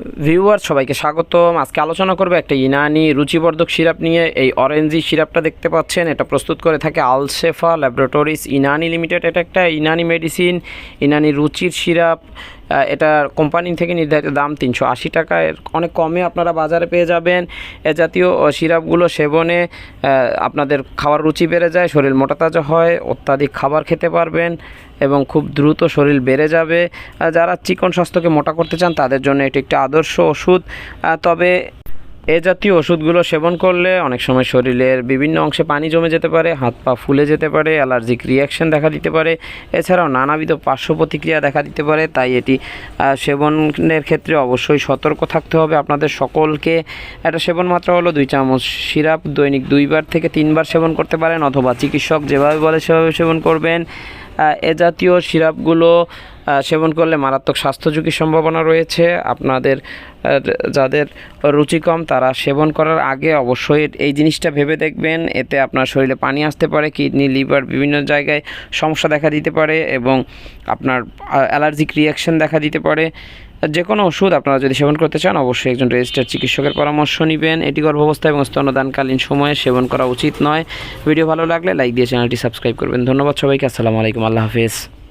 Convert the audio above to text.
Viewer সবাইকে স্বাগতম। আজকে আলোচনা করবে একটা ইনানি রুচিবর্ধক সিরাপ নিয়ে। এই অরেঞ্জি সিরাপটা দেখতে পাচ্ছেন, এটা প্রস্তুত করে থাকে আলসেফা ল্যাবরেটরিজ ইনানি লিমিটেড। এটা একটা ইনানি মেডিসিন ইনানি রুচির সিরাপ। এটা কোম্পানি থেকে নির্ধারিত দাম তিনশো আশি টাকায়। অনেক কমে আপনারা বাজারে পেয়ে যাবেন। এ জাতীয় সিরাপগুলো সেবনে আপনাদের খাওয়ার রুচি বেড়ে যায়, শরীর মোটা তাজা হয়, অত্যাধিক খাবার খেতে পারবেন এবং খুব দ্রুত শরীর বেড়ে যাবে। যারা চিকন স্বাস্থ্যকে মোটা করতে চান, তাদের জন্য এটি একটি আদর্শ ওষুধ। তবে এ জাতীয় ওষুধগুলো সেবন করলে অনেক সময় শরীরের বিভিন্ন অংশে পানি জমে যেতে পারে, হাত পা ফুলে যেতে পারে, অ্যালার্জিক রিয়াকশন দেখা দিতে পারে, এছাড়াও নানাবিধ পার্শ্ব প্রতিক্রিয়া দেখা দিতে পারে, তাই এটি সেবনের ক্ষেত্রে অবশ্যই সতর্ক থাকতে হবে। আপনাদের সকলকে এটা সেবন মাত্রা হলো দুই চামচ সিরাপ, দৈনিক দুইবার থেকে তিনবার সেবন করতে পারেন অথবা চিকিৎসক যেভাবে বলে সেভাবে সেবন করবেন। এ জাতীয় সিরাপগুলো সেবন করলে মারাত্মক স্বাস্থ্য ঝুঁকির সম্ভাবনা রয়েছে। আপনাদের যাদের রুচি কম, তারা সেবন করার আগে অবশ্যই এই জিনিসটা ভেবে দেখবেন। এতে আপনার শরীরে পানি আসতে পারে, কিডনি, লিভার বিভিন্ন জায়গায় সমস্যা দেখা দিতে পারে এবং আপনার অ্যালার্জিক রিয়াকশন দেখা দিতে পারে। যে কোনো ওষুধ আপনারা যদি সেবন করতে চান, অবশ্যই একজন রেজিস্টার চিকিৎসকের পরামর্শ নেবেন। এটি গর্ভাবস্থা এবং স্তন্যদানকালীন সময়ে সেবন করা উচিত নয়। ভিডিও ভালো লাগলে লাইক দিয়ে চ্যানেলটি সাবস্ক্রাইব করবেন। ধন্যবাদ সবাইকে। আসসালামু আলাইকুম। আল্লাহ হাফেজ।